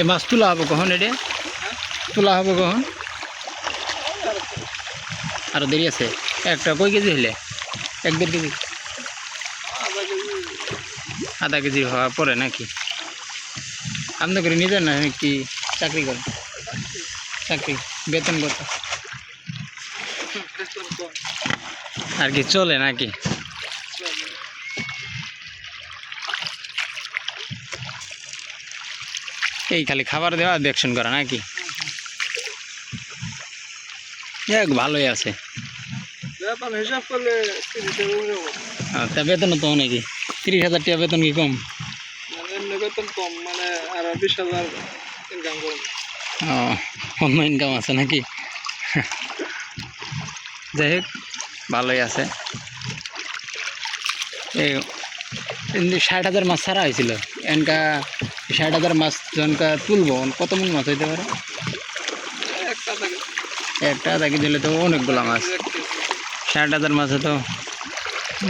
এ মাছ তোলা হব কখন এটা তোলা হব কখন? আরও দেরি আছে। একটা কই কেজি হইলে? এক দেড় কেজি। আধা কেজি হওয়া পরে নাকি? আপনি করে নিজের না কি চাকরি করেন? চাকরি, বেতন কত? আর কি চলে নাকি? এই খালি খাবার দেওয়া দেখশন করা নাকি? যাক ভালোই আছে। তা বেতন তো নাকি তিরিশ হাজার টাকা বেতন কি কম? মানে বেতন কম মানে আরও বিশ হাজার ইনকাম করুন ও অন্য ইনকাম আছে নাকি? যাই হোক ভালোই আছে। এই ষাট হাজার মাছ ছাড়া হয়েছিল। এনকা ষাট হাজার মাছ জনকা তুলবো কত মন মাছ হইতে পারে? একটা থাকি। দিলে তো অনেকগুলো মাছ। ষাট হাজার মাছে তো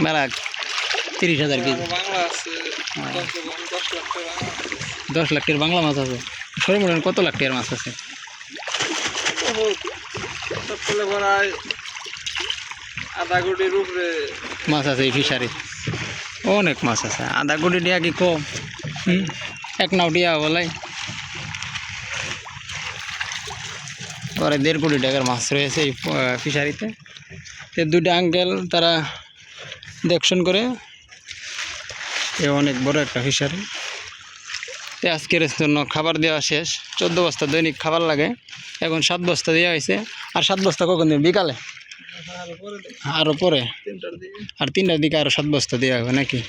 মেলা তিরিশ হাজার কেজি। কম দশ লাখ টাকার বাংলা মাছ আছে। সরিমোড়েন কত লাখ টাকার মাছ আছে? আধা কোটির উপরে। মাছ আছে এই ফিশারি অনেক মাছ আছে আধা কোটি টাকা কি কম? হুম, এক নাও টিয়া বলে পরে দেড় কোটি টাকার মাছ রয়েছে এই ফিশারিতে। তো দুটো আঙ্কেল তারা দেখশন করে। এ অনেক বড় একটা ফিশারি। তো আজকের জন্য খাবার দেওয়া শেষ। চোদ্দ বস্তা দৈনিক খাবার লাগে। এখন সাত বস্তা দেওয়া হয়েছে। আর সাত বস্তা কখন দেবে? বিকালে? আরও পরে? আর তিনটার দিকে আরও সাত বস্তা দেওয়া হবে নাকি?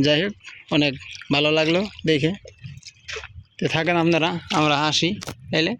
যাই হোক অনেক ভালো লাগল দেখে। তো থাকেন আপনারা আমরা আসি তাইলে।